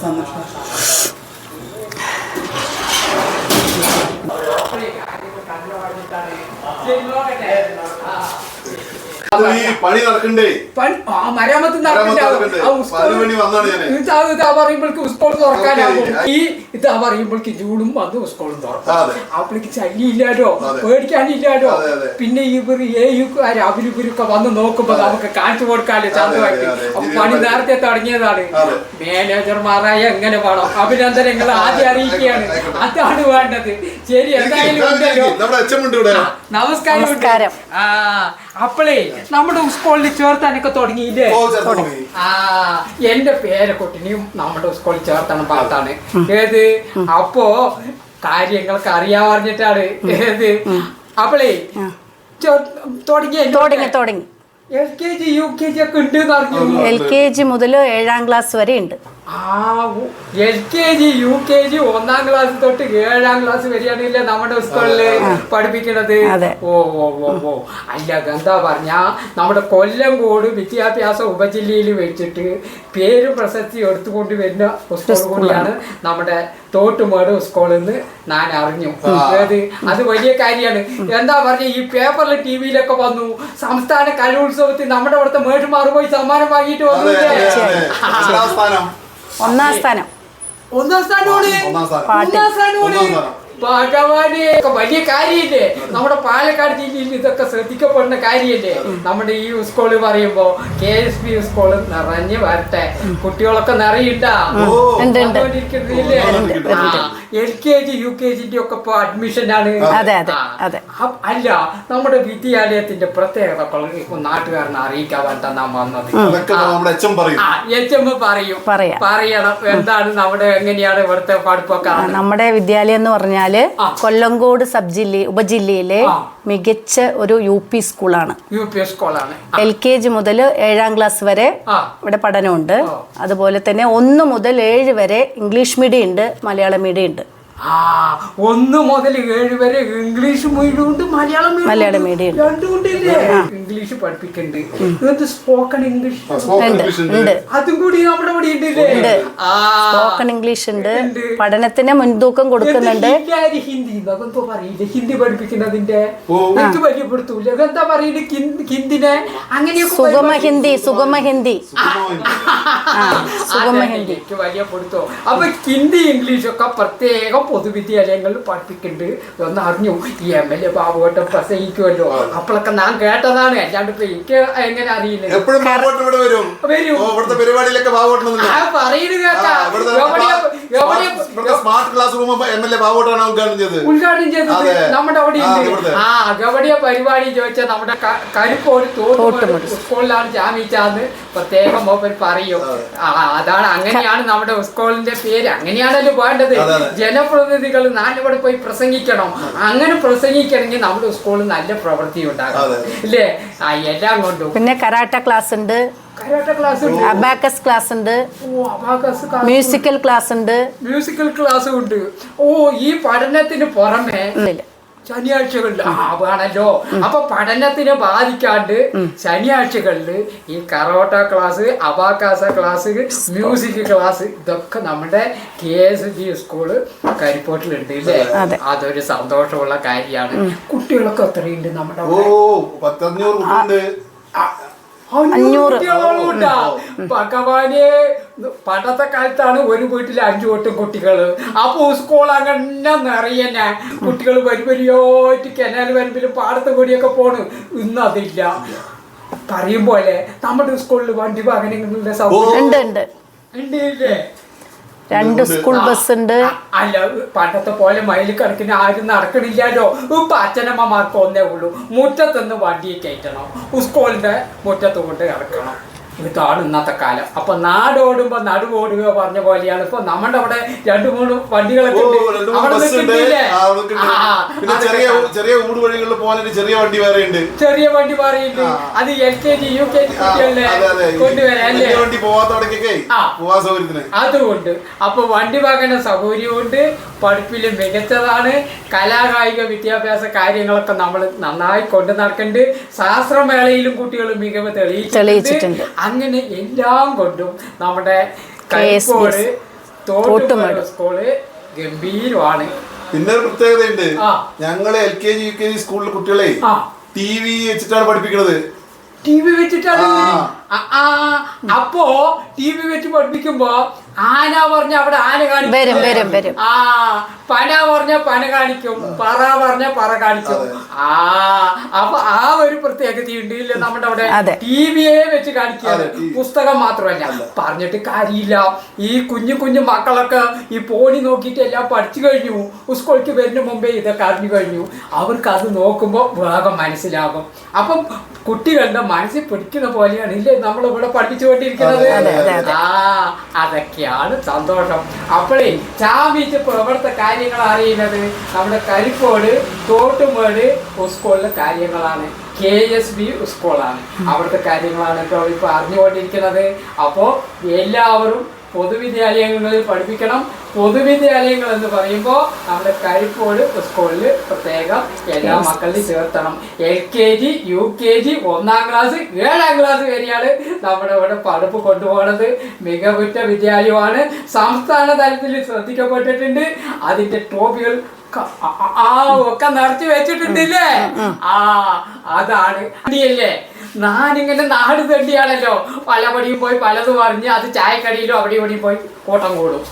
സന്തോഷം അത് ഞാൻ. നടക്കണ്ടേ? മരാമത്ത് പറയുമ്പോഴേക്ക് സ്കൂൾ തുറക്കാനാവും ഓക്കേ. ഈ ഇതാ പറയുമ്പോഴേക്ക് ജൂണും വന്ന് സ്കൂളും തുറക്കും. അപ്പോഴേക്ക് ഇല്ലാലോ പേടിക്കാനില്ലാലോ. പിന്നെ ഇവർ ഏയുക്കാർ അവരിവരൊക്കെ വന്ന് നോക്കുമ്പോ നമുക്ക് കാണിച്ചു കൊടുക്കാല്ലേ ചന്തമായിട്ട്. അപ്പൊ പണി നേരത്തെ തുടങ്ങിയതാണ്. മാനേജർമാരായ എങ്ങനെ വേണം? അഭിനന്ദനങ്ങൾ ആദ്യം അറിയിക്കുകയാണ്. അതാണ് വേണ്ടത്. ശരി എന്തായാലും നമസ്കാരം. ആ അപ്പളേ നമ്മുടെ സ്കൂളിൽ ചേർത്താനൊക്കെ തുടങ്ങിയില്ലേ. ആ എന്റെ പേരക്കുട്ടിനെയും നമ്മുടെ സ്കൂളിൽ ചേർത്തണം പാത്താണ് ഏത്? അപ്പോ കാര്യങ്ങൾക്ക് അറിയാൻ പറഞ്ഞിട്ടാണ്. ഏത്? അപ്പളേ തുടങ്ങി തുടങ്ങി തുടങ്ങി. എൽ കെ ജി മുതൽ ഏഴാം ക്ലാസ് വരെ ഉണ്ട്. ആ L K G U K G ഒന്നാം ക്ലാസ് തൊട്ട് ഏഴാം ക്ലാസ് വരെയാണല്ലേ നമ്മുടെ സ്കൂളിൽ പഠിപ്പിക്കണത്? അതെ. ഓ ഓ ഓ ഓ. അല്ല എന്താ പറഞ്ഞ നമ്മുടെ കൊല്ലംകോട് വിദ്യാഭ്യാസ ഉപജില്ലയിൽ വെച്ചിട്ട് പേരും പ്രശസ്തി എടുത്തുകൊണ്ട് വരുന്ന സ്കൂൾ കൂടിയാണ് നമ്മുടെ തോട്ടുമേട് സ്കൂളിൽ നിന്ന് ഞാൻ അറിഞ്ഞു. അതായത് അത് വലിയ കാര്യമാണ്. എന്താ പറഞ്ഞ ഈ പേപ്പറിൽ ടി വിയിലൊക്കെ വന്നു. സംസ്ഥാന കലോത്സവത്തിൽ നമ്മുടെ അവിടുത്തെ മേഷുമാർ പോയി സമ്മാനം വാങ്ങിയിട്ട് അതെ ഒന്നാം സ്ഥാനം. ഒന്നാം സ്ഥാനം. ഒന്നാം സ്ഥാനമാണ്. ഒന്നാം സ്ഥാനം. സ്ഥാനമാണ്. ഒന്നാം സ്ഥാനം. ഭഗവാനെ ഒക്കെ വലിയ കാര്യല്ലേ? നമ്മുടെ പാലക്കാട് ജില്ലയിൽ ഇതൊക്കെ ശ്രദ്ധിക്കപ്പെടുന്ന കാര്യല്ലേ? നമ്മുടെ ഈ സ്കൂൾ പറയുമ്പോ കെ എസ് പി സ്കൂൾ നിറഞ്ഞ് വരട്ടെ. കുട്ടികളൊക്കെ നിറയിട്ടില്ലേ. L K G U K ജിന്റെ ഒക്കെ ഇപ്പൊ അഡ്മിഷൻ ആണ്. അതെ, അതെ, അതെ. അല്ല നമ്മുടെ വിദ്യാലയത്തിന്റെ പ്രത്യേകതകൾ നാട്ടുകാരനെ അറിയിക്കാൻ വേണ്ട നാം വന്നത് പറയും. ആ എച്ച് എം പറയും. പറയാം. പറയണം. എന്താണ് നമ്മുടെ എങ്ങനെയാണ് ഇവിടുത്തെ പഠിപ്പൊക്കെ? നമ്മുടെ വിദ്യാലയം എന്ന് പറഞ്ഞാൽ. കൊല്ലങ്കോട് സബ് ജില്ല ഉപജില്ലയിലെ മികച്ച ഒരു യു പി സ്കൂളാണ്. യു പി സ്കൂളാണ്. എൽ കെ ജി മുതൽ ഏഴാം ക്ലാസ് വരെ ഇവിടെ പഠനമുണ്ട്. അതുപോലെ തന്നെ ഒന്ന് മുതൽ ഏഴ് വരെ ഇംഗ്ലീഷ് മീഡിയം ഉണ്ട് മലയാളം മീഡിയം ഉണ്ട്. ആ ഒന്ന് മുതൽ ഏഴ് വരെ ഇംഗ്ലീഷ് മീഡിയം ഉണ്ട് മലയാളം മലയാളം. രണ്ടും ഉണ്ടല്ലേ ഇംഗ്ലീഷ് പഠിപ്പിക്കണ്ട്. എന്നിട്ട് സ്പോക്കൺ ഇംഗ്ലീഷ് അതും കൂടി നമ്മുടെ ഇവിടെ ഉണ്ടല്ലേ സ്പോക്കൺ ഇംഗ്ലീഷ് ഉണ്ട്. പഠനത്തിന് മുൻതൂക്കം കൊടുക്കുന്നുണ്ട്. ഹിന്ദി ഹിന്ദി എന്തോ പറയില്ല? ഹിന്ദി പഠിപ്പിക്കുന്നതിന്റെ ഓ. എനിക്ക് പരിചയപ്പെടുത്തൂല എന്താ പറയുന്നത് ഹിന്ദിനെ അങ്ങനെയൊക്കെ സുഗമ ഹിന്ദി സുഗമ ഹിന്ദി. ആ സുഗമ ഹിന്ദി. എനിക്ക് വലിയ പൊടുത്തോ. അപ്പൊ ഹിന്ദി ഇംഗ്ലീഷ് ഒക്കെ പ്രത്യേകം പൊതുവിദ്യാലയങ്ങളിൽ പഠിപ്പിക്കുന്നുണ്ട്. ഒന്ന് അറിഞ്ഞു. ഈ എം എൽ എ ബാബുവട്ടം പ്രസംഗിക്കുമല്ലോ. അപ്പോഴൊക്കെ ഞാൻ കേട്ടതാണ്. അല്ലാണ്ട് ഇപ്പൊ എനിക്ക് എങ്ങനെ അറിയില്ല. എപ്പോഴും ഇവിടെ വരും. വരും. ഓ, ഇവിടുത്തെ പരിപാടിയിലൊക്കെ ബാബോട്ടൻ ആ പറയുന്നത് കേട്ടാ. എവിടെയാ- എവിടെയാ smart class room M L A ബാബോട്ടാണ് ഉദ്ഘാടനം ചെയ്തത്. ഉദ്ഘാടനം ചെയ്തത് നമ്മുടെ അവിടെ ആ, ഗവടിയ പരിപാടി ചോദിച്ചാൽ നമ്മുടെ കരുപ്പ് ഒരു തോട്ടുമേട് തോട്ടുമേട്. സ്കൂളിലാണ് ജാമിച്ചാന്ന് പ്രത്യേകം മൂപ്പർ പറയും. ആ അതാണ് അങ്ങനെയാണ് നമ്മുടെ സ്കൂളിന്റെ പേര്. അങ്ങനെയാണല്ലോ വേണ്ടത്. ജനപ്രതിനിധികൾ നാട്ടിലൂടെ പോയി പ്രസംഗിക്കണം. അങ്ങനെ പ്രസംഗിക്കണമെങ്കിൽ നമ്മുടെ സ്കൂളിൽ നല്ല പ്രവൃത്തി ഉണ്ടാകും. ഇല്ലേ? ആ എല്ലാം കൊണ്ടും. പിന്നെ കരാട്ട ക്ലാസ് ഉണ്ട്. കരാട്ട ക്ലാസ് ഉണ്ട്. അബാക്കസ് ക്ലാസ് ഉണ്ട്. ഓ അബാക്കസ് ക്ലാസ് മ്യൂസിക്കൽ ക്ലാസ് ഉണ്ട്. മ്യൂസിക്കൽ ക്ലാസ് ഉണ്ട്. ഓ ഈ പഠനത്തിന് പുറമെ. ശനിയാഴ്ചകളിൽ ആ വേണല്ലോ അപ്പൊ പഠനത്തിനെ ബാധിക്കാണ്ട് ശനിയാഴ്ചകളിൽ ഈ karate class abacus class music class ഇതൊക്കെ നമ്മുടെ കെ എസ് ബി സ്കൂൾ കരിപ്പോട്ടിലുണ്ട് ഇല്ലേ? അതെ. അതൊരു സന്തോഷമുള്ള കാര്യമാണ്. കുട്ടികളൊക്കെ എത്രയുണ്ട് നമ്മുടെ അഞ്ഞൂറ്. ഭഗവാനെ പണ്ടത്തെ കാലത്താണ് ഒരു വീട്ടിൽ അഞ്ചു തൊട്ടും കുട്ടികൾ. അപ്പൊ സ്കൂൾ അങ്ങനെ നിറയന്നെ കുട്ടികൾ വരി വരിയോട്ട് കനാൽ വരമ്പിലും പാടത്ത് കൂടിയൊക്കെ പോണ്. ഇന്ന് അതില്ല. പറയും പോലെ നമ്മുടെ സ്കൂളിൽ വണ്ടി വാഹനങ്ങളുടെ സൗകര്യം ഉണ്ട് ഉണ്ട്. ഉണ്ട് ഇല്ലേ? രണ്ട് സ്കൂൾ ബസ് ഉണ്ട്. അല്ല പണ്ടത്തെ പോലെ മയിൽ കണക്കിന് ആരും നടക്കണില്ലല്ലോ. ഇപ്പൊ അച്ഛനമ്മമാർക്ക് ഒന്നേ ഉള്ളൂ. മുറ്റത്തുനിന്ന് വണ്ടി കയറ്റണം. സ്കൂളിന്റെ മുറ്റത്ത് കൊണ്ട് ഇറക്കണം. ഇതാണ് ഇന്നത്തെ കാലം. അപ്പൊ നാടോടുമ്പോ നടുവോടുക പറഞ്ഞ പോലെയാണ്. ഇപ്പൊ നമ്മുടെ അവിടെ രണ്ടു മൂന്ന് വണ്ടികളൊക്കെ ചെറിയ ചെറിയ ഊട് വഴികളിൽ പോകാനൊരു ചെറിയ വണ്ടി വേറെ ഉണ്ട്. ചെറിയ വണ്ടി അത് L K G U K G കുട്ടികളല്ലേ കുട്ടികളെ അതെ അതെ. കൊണ്ടുവരാം അല്ലേ? വലിയ വണ്ടി പോവാത്തവിടേക്കൊക്കെ അതുകൊണ്ട്. അപ്പൊ വണ്ടി വാങ്ങേണ്ട സൗകര്യമുണ്ട് പഠിപ്പിൽ മികച്ചതാണ്. കലാകായിക വിദ്യാഭ്യാസ കാര്യങ്ങളൊക്കെ നമ്മൾ നന്നായി കൊണ്ടു നടക്കുന്നുണ്ട്. ശാസ്ത്രമേളയിലും കുട്ടികൾ മികവ് തെളിയിച്ചിട്ടുണ്ട്. തെളിയിച്ചിട്ടുണ്ട്. അങ്ങനെ എല്ലാം കൊണ്ടും നമ്മുടെ തോട്ടുമേട് സ്കൂൾ ഗംഭീരമാണ്. പിന്നെ ഒരു പ്രത്യേകതയുണ്ട്. ഞങ്ങൾ L K G U K G സ്കൂളിലെ കുട്ടികളെ ടി വി വെച്ചിട്ടാണ് പഠിപ്പിക്കുന്നത് ടി വി വെച്ചിട്ടാണ്? അപ്പോ ടി വി വെച്ച് പഠിപ്പിക്കുമ്പോ ആന പറഞ്ഞ അവിടെ ആന കാണിക്കും. വരും, വരും, വരും. ആ പന പറഞ്ഞ പന കാണിക്കും പറ പറഞ്ഞ പറ കാണിക്കും. ആ അപ്പൊ ആ ഒരു പ്രത്യേകതയുണ്ട് ഇല്ല നമ്മുടെ അവിടെ. ടി വിയെ വെച്ച് കാണിക്കുകയാണ് പുസ്തകം മാത്രമല്ല. അല്ല. പറഞ്ഞിട്ട് കാര്യമില്ല. ഈ കുഞ്ഞു കുഞ്ഞു മക്കളൊക്കെ ഈ പോണി നോക്കിയിട്ട് എല്ലാം പഠിച്ചു കഴിഞ്ഞു. സ്കൂളിലേക്ക് വരുന്ന മുമ്പേ ഇതൊക്കെ അറിഞ്ഞു കഴിഞ്ഞു. അവർക്ക് അത് നോക്കുമ്പോൾ വേഗം മനസ്സിലാകും. അപ്പം കുട്ടികളുടെ മനസ്സിൽ പിടിക്കുന്ന പോലെയാണ് ഇല്ലേ നമ്മൾ ഇവിടെ അതെ. ആ അതൊക്കെയാണ് സന്തോഷം. അപ്പോഴേ ചാമീച്ച് ഇവിടുത്തെ കാര്യങ്ങൾ അറിയുന്നത്? നമ്മുടെ കരിപ്പോട് തോട്ടുമേട് സ്കൂളിലെ കാര്യങ്ങളാണ്. കെ എസ് ബി സ്കൂളാണ് അവിടുത്തെ കാര്യങ്ങളാണ് ഇപ്പോൾ ഇപ്പോൾ അറിഞ്ഞുകൊണ്ടിരിക്കുന്നത്. അപ്പോൾ എല്ലാവരും പൊതുവിദ്യാലയങ്ങളിൽ പഠിപ്പിക്കണം. പൊതുവിദ്യാലയങ്ങൾ എന്ന് പറയുമ്പോൾ നമ്മുടെ കരിപ്പോട് സ്കൂളിൽ പ്രത്യേകം എല്ലാ മക്കളിലും ചേർത്തണം. L K G U K G ഒന്നാം ക്ലാസ് ഏഴാം ക്ലാസ് വരെയാണ് നമ്മുടെ ഇവിടെ പഠിപ്പ് കൊണ്ടുപോകുന്നത് മികവുറ്റ വിദ്യാലയമാണ്. സംസ്ഥാന തലത്തിൽ ശ്രദ്ധിക്കപ്പെട്ടിട്ടുണ്ട്. അതിന്റെ ട്രോഫികൾ ആ- ഒക്കെ നിറച്ച് വെച്ചിട്ടുണ്ടല്ലേ? ആ അതാണ്. അടിയല്ലേ? ഞാനിങ്ങനെ നാട് തണ്ടിയാണല്ലോ പലപടിയും പോയി പലതും പറഞ്ഞ് അത് ചായക്കടിയിലും അവിടെ ഇവിടെയും പോയി കൂട്ടം കൂടും.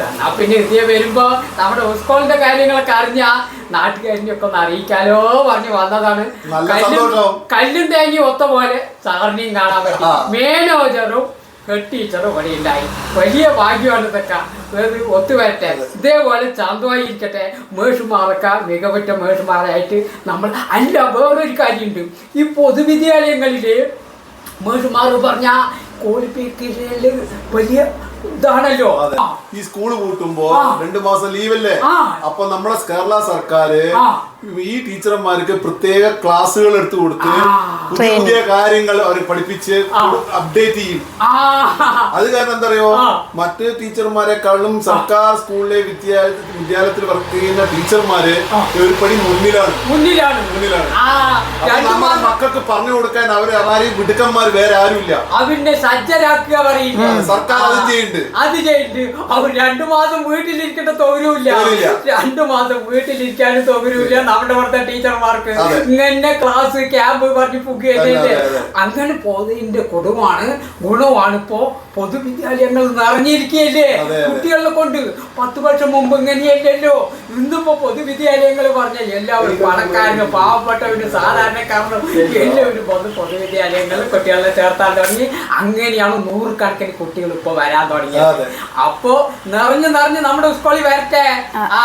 എന്നാ പിന്നെ ഇതിയെ വരുമ്പോ നമ്മുടെ സ്കൂളിന്റെ കാര്യങ്ങളൊക്കെ അറിഞ്ഞ നാട്ടുകാരിനെ ഒക്കെ ഒന്ന് അറിയിക്കാലോ പറഞ്ഞു വന്നതാണ്. നല്ല കല്ലും സന്തോഷം. കല്ലും തേങ്ങി ഒത്ത പോലെ സാറിനെയും കാണാൻ പറ്റി. മേനോജറും ടീച്ചറും ഇവിടെ ഉണ്ടായി വലിയ ഭാഗ്യമാണ് ഇതൊക്കെ ഇത് ഒത്തുവരട്ടെ ഇതേപോലെ ചാന്തമായി ഇരിക്കട്ടെ മേഷുമാറൊക്കെ മികവുറ്റ മേഷുമാരായിട്ട് നമ്മൾ അല്ല വേറൊരു കാര്യമുണ്ട് ഈ പൊതുവിദ്യാലയങ്ങളിൽ മേഷുമാർ പറഞ്ഞ ക്വാളിഫിക്കേഷനിൽ വലിയ ഇതാണല്ലോ. ഈ സ്കൂൾ കൂട്ടുമ്പോ. രണ്ടു മാസം ലീവല്ലേ. അപ്പൊ നമ്മളെ കേരള സർക്കാര്. ഈ ടീച്ചർമാർക്ക് പ്രത്യേക ക്ലാസ്സുകൾ എടുത്തു കൊടുത്ത്. പുതിയ പുതിയ കാര്യങ്ങൾ അവർ പഠിപ്പിച്ച് അപ്ഡേറ്റ് ചെയ്യും. ആ. അത് കാരണം എന്താ അറിയോ ആ. മറ്റ് ടീച്ചർമാരെക്കാളും സർക്കാർ സ്കൂളിലെ വിദ്യാലയ വിദ്യാലയത്തിൽ വർക്ക് ചെയ്യുന്ന ടീച്ചർമാര്. ഒരു പടി മുന്നിലാണ്. മുന്നിലാണ്. മുന്നിലാണ്. നമ്മുടെ മക്കൾക്ക് പറഞ്ഞു കൊടുക്കാൻ അവർ ആരെയും വിടുക്കന്മാർ വേറെ ആരുമില്ല. അവന്റെ സജ്ജരാക്കുക പറയില്ല സർക്കാർ അത് ചെയ്യുന്നുണ്ട്. അത് ചെയ്യുന്നുണ്ട്. അവർ രണ്ടു മാസം വീട്ടിലിരിക്കേണ്ട തോരൂല്ല. രണ്ടു മാസം വീട്ടിലിരിക്കാനും തോരൂല്ല അവിടുത്തെ ടീച്ചർമാർക്ക്. ഇങ്ങനെ ക്ലാസ് ക്യാമ്പ് പറഞ്ഞ് പുകയല്ലേ. അങ്ങനെ പോയതിന്റെ കൊടുവാണ് ഗുണമാണ് ഇപ്പോ പൊതുവിദ്യാലയങ്ങൾ നിറഞ്ഞിരിക്കുകയല്ലേ. കുട്ടികളെ കൊണ്ട് പത്ത് വർഷം മുമ്പ് ഇങ്ങനെയല്ലല്ലോ ഇന്നിപ്പോ പൊതുവിദ്യാലയങ്ങൾ പറഞ്ഞ എല്ലാവരും പണക്കാരനും പാവപ്പെട്ടവരും സാധാരണക്കാരനും എല്ലാവരും പൊതു പൊതുവിദ്യാലയങ്ങളിൽ കുട്ടികളെ ചേർത്താൻ തുടങ്ങി അങ്ങനെയാണ് നൂറുകണക്കിന് കുട്ടികൾ ഇപ്പൊ വരാൻ തുടങ്ങിയത്. അപ്പോ നിറഞ്ഞു നിറഞ്ഞ് നമ്മുടെ സ്കൂളിൽ വരട്ടെ ആ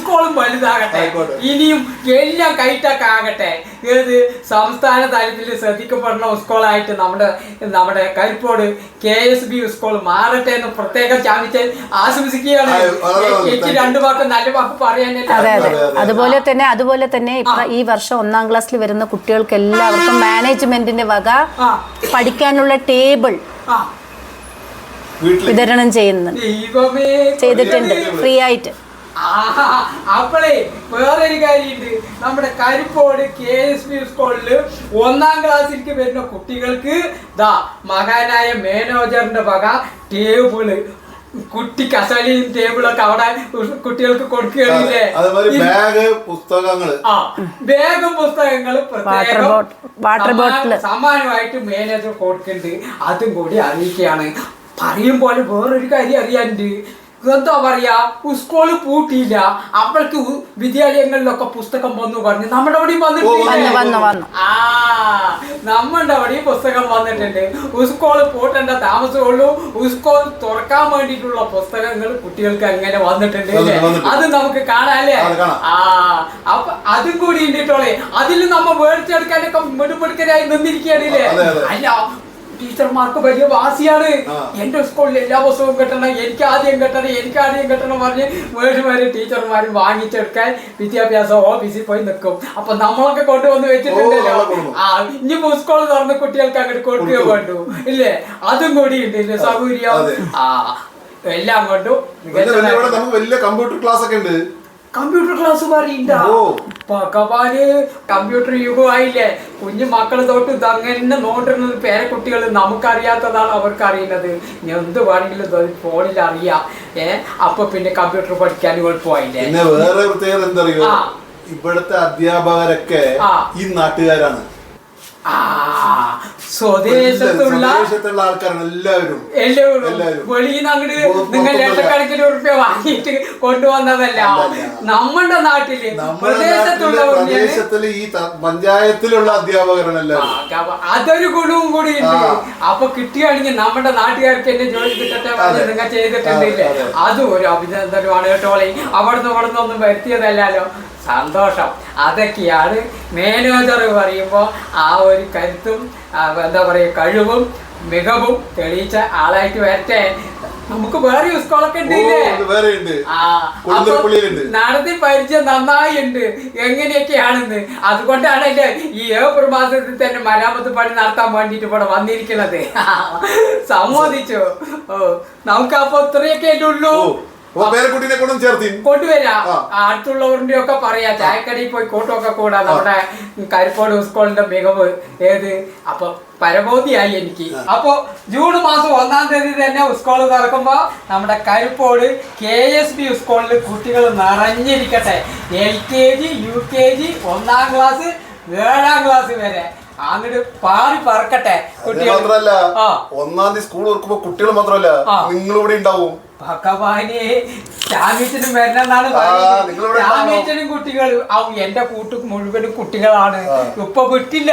സ്കൂളും വലുതാകട്ടെ ആയിക്കോട്ടെ. ഇനിയും എല്ലാം കൈറ്റൊക്കെ ആകട്ടെ. ഏത് സംസ്ഥാന തലത്തിൽ ശ്രദ്ധിക്കപ്പെടുന്ന സ്കൂളായിട്ട് നമ്മുടെ നമ്മുടെ Karippode K S B school മാറട്ടെ എന്ന് പ്രത്യേകം ചാമിച്ച് ആശംസിക്കുകയാണ്. എനിക്ക് രണ്ടു വാക്ക് നല്ല വാക്ക് പറയാനല്ലേ അതെ അതെ. അതെ, അതെ. അതുപോലെ തന്നെ അതുപോലെ തന്നെ ഇപ്പൊ ഈ വർഷം ഒന്നാം ക്ലാസ്സിൽ വരുന്ന കുട്ടികൾക്ക് എല്ലാവർക്കും മാനേജ്മെന്റിന്റെ വക പഠിക്കാനുള്ള ടേബിൾ വീട്ടിൽ വിതരണം ചെയ്യുന്നു ചെയ്തിട്ടുണ്ട്. ഫ്രീ ആയിട്ട്. ആഹാ, വേറെ വേറൊരു കാര്യമുണ്ട്. നമ്മുടെ കരിപ്പോട് കെ എസ് ബി സ്കൂളിൽ ഒന്നാം ക്ലാസ്സിലേക്ക് വരുന്ന കുട്ടികൾക്ക് ദാ മകാനായ മാനേജറിന്റെ വക ടേബിൾ. കുട്ടി കസലിയും ടേബിളൊക്കെ അവിടെ കുട്ടികൾക്ക് കൊടുക്കുകയാണില്ലേ? അതേമാതിരി ബാഗ് പുസ്തകങ്ങൾ ആ ബാഗും പുസ്തകങ്ങളും പ്രത്യേകം സമാനമായിട്ട് മാനേജർ കൊടുക്കുന്നുണ്ട്. അതും കൂടി അറിയിക്കുകയാണ്. പറയും പോലെ വേറൊരു കാര്യം അറിയാനുണ്ട്. എന്താ പറയാ? സ്കൂൾ പൂട്ടിയില്ല. അപ്പോഴേക്ക് വിദ്യാലയങ്ങളിലൊക്കെ പുസ്തകം വന്നു പറഞ്ഞു. നമ്മുടെ അവിടെയും വന്നിട്ടുണ്ട് വന്നു, വന്നു, വന്നു. ആ നമ്മുടെ അവിടെയും പുസ്തകം വന്നിട്ടുണ്ട്. സ്കൂൾ പൂട്ടേണ്ട താമസമുള്ളൂ. സ്കൂൾ തുറക്കാൻ വേണ്ടിയിട്ടുള്ള പുസ്തകങ്ങൾ കുട്ടികൾക്ക് അങ്ങനെ വന്നിട്ടുണ്ട്. അത് നമുക്ക് കാണാല്ലേ ആ അപ്പൊ അതും കൂടി ഉണ്ടിട്ടോളെ അതിൽ നമ്മ മേടിച്ചെടുക്കാനൊക്കെ നിന്നിരിക്കുകയാണില്ലേ അതെ, അതെ. അല്ല ടീച്ചർമാർക്ക് വലിയ വാസിയാണ്. എന്റെ സ്കൂളിൽ എല്ലാ പുസ്തകവും കിട്ടണം. എനിക്ക് ആദ്യം കിട്ടണം എനിക്ക് ആദ്യം കിട്ടണം പറഞ്ഞ് വീട്ടുമാര് ടീച്ചർമാരും വാങ്ങിച്ചെടുക്കാൻ വിദ്യാഭ്യാസ ഓഫീസിൽ പോയി നിൽക്കും. അപ്പൊ നമ്മളൊക്കെ കൊണ്ടുവന്ന് വെച്ചിട്ടുണ്ടല്ലോ. ആ ഇനി സ്കൂൾ തുറന്ന് കുട്ടികൾക്ക് അങ്ങോട്ട് കൊടുക്കുകയോ വേണ്ടു? ഇല്ലേ? അതും കൂടി ഉണ്ട് സൗകര്യം. ആ എല്ലാം കൊണ്ടും വലിയ കമ്പ്യൂട്ടർ ക്ലാസ് ഒക്കെ ഉണ്ട്. കമ്പ്യൂട്ടർ ക്ലാസ് പറയണ്ട. ഓ. ഭഗവാന് കമ്പ്യൂട്ടർ യുഗമായില്ലേ? കുഞ്ഞു മക്കളെ തൊട്ട് ഇതങ്ങനെ പേരെ പേരക്കുട്ടികൾ നമുക്കറിയാത്തതാണ് അവർക്ക് അറിയുന്നത് ഞാൻ എന്ത് വേണമെങ്കിലും ഫോണിൽ അറിയാം. ഏ? അപ്പൊ പിന്നെ കമ്പ്യൂട്ടർ പഠിക്കാൻ എളുപ്പമായില്ലേ പിന്നെ വേറെ പ്രത്യേകത എന്തറിയോ. ഇവിടുത്തെ അധ്യാപകരൊക്കെ ഈ നാട്ടുകാരാണ്. സ്വദേശത്തുള്ള സ്വദേശത്തുള്ള ആൾക്കാരാണ് എല്ലാവരും. എല്ലാവരും. വെളിയിൽ നിന്ന് അങ്ങോട്ട് നിങ്ങൾ ലക്ഷക്കണക്കിന് ഉറുപ്പ്യ വാങ്ങിയിട്ട് കൊണ്ടുവന്നതല്ല. നമ്മുടെ നാട്ടിൽ പ്രദേശത്തുള്ള പ്രദേശത്തിൽ ഈ പഞ്ചായത്തിലുള്ള അധ്യാപകരാണ് എല്ലാവരും. അതൊരു ഗുണവും കൂടി ഉണ്ട്. അപ്പൊ കിട്ടുകയാണെങ്കിൽ നമ്മുടെ നാട്ടുകാർക്ക് എന്നെ ജോലി കിട്ടട്ടെ നിങ്ങൾ ചെയ്തിട്ടുണ്ടില്ലേ അതെ, ഒരു അഭിനന്ദനമാണ് കേട്ടോളെ അവിടുന്ന് ഇവിടുന്ന് ഒന്നും വരുത്തിയതല്ലല്ലോ. സന്തോഷം. അതൊക്കെയാണ് മാനേജർ പറയുമ്പോൾ ആ ഒരു കരുത്തും എന്താ പറയുക കഴിവും മികവും തെളിയിച്ച ആളായിട്ട് വരട്ടെ. നമുക്ക് വേറെ സ്കൂളൊക്കെ ഉണ്ട് നടത്തി പരിചയം നന്നായി ഉണ്ട് എങ്ങനെയൊക്കെയാണെന്ന്. അതുകൊണ്ടാണ് എന്റെ ഈ ഏപ്രിൽ മാസത്തിൽ തന്നെ മരാമത്ത് പണി നടത്താൻ വേണ്ടിട്ട് ഇവിടെ വന്നിരിക്കുന്നത്. സമ്മതിച്ചു. ഓ നമുക്ക് അപ്പൊ ഇത്രയൊക്കെ ഉള്ളൂ? പേരക്കുട്ടീനെ കൊണ്ടും ചേർത്തി. കൊണ്ടുവരാം. അടുത്തുള്ളവരുടെ ഒക്കെ പറയാ. ചായക്കടയിൽ പോയി കൂട്ടമൊക്കെ കൂടാ നമ്മുടെ കരിപ്പോട് സ്കൂളിന്റെ മികവ് ഏത്? അപ്പൊ പരബോധിയായി എനിക്ക്. അപ്പൊ ജൂൺ മാസം ഒന്നാം തീയതി തന്നെ സ്കൂൾ തുറക്കുമ്പോ നമ്മുടെ കരിപ്പോട് കെ എസ് ബി സ്കൂളിൽ കുട്ടികൾ നിറഞ്ഞിരിക്കട്ടെ. L K G U K G ഒന്നാം ക്ലാസ് ഏഴാം ക്ലാസ് വരെ. അങ്ങോട്ട് പാറി പറക്കട്ടെ കുട്ടികൾ. ഒന്നാം തീയതി സ്കൂൾ തുറക്കുമ്പോ കുട്ടികൾ മാത്രമല്ല. നിങ്ങളിവിടെ ഉണ്ടാവും. ഭഗവാനെ ചാമ്പ്യത്തിനും വരണമെന്നാണ് ആ, പറയുന്നത്. കുട്ടികൾ എന്റെ കൂട്ട് മുഴുവനും കുട്ടികളാണ്. ഇപ്പൊ വിട്ടില്ല.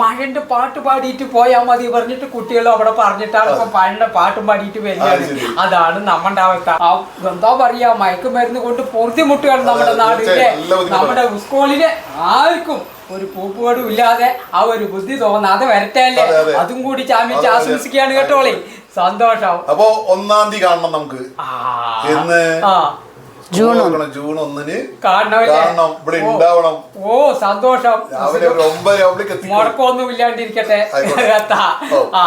മഴന്റെ പാട്ട് പാടിയിട്ട് പോയാ മതി പറഞ്ഞിട്ട് കുട്ടികൾ അവിടെ പറഞ്ഞിട്ടാണ് ഇപ്പൊ മഴന്റെ പാട്ടും പാടിയിട്ട് വരുന്നത് അതാണ് നമ്മുടെ അവസ്ഥ ആ, എന്താ പറയാ മയക്കുമരുന്ന് കൊണ്ട് പൊറുതിമുട്ടുകയാണ് നമ്മുടെ നാടിന്റെ. നമ്മുടെ സ്കൂളിലെ ആർക്കും ഒരു പൂപ്പുകടും ഇല്ലാതെ ആ ഒരു ബുദ്ധി തോന്നാതെ വരട്ടെ അല്ലേ? അതെ, കൂടി ചാമ്പിച്ച് കേട്ടോളി ആശംസിക്കുകയാണ് കേട്ടോളെ. സന്തോഷം അപ്പൊ ഒന്നാം തീയതി കാണണം നമുക്ക്. എന്ന് ജൂൺ. ജൂൺ ഒന്നിന് കാണണം ഇവിടെ ഉണ്ടാവണം. ഓ സന്തോഷം. രാവിലെ ഒമ്പത് മുടക്കമൊന്നും ഇല്ലാണ്ടിരിക്കട്ടെ. ആ.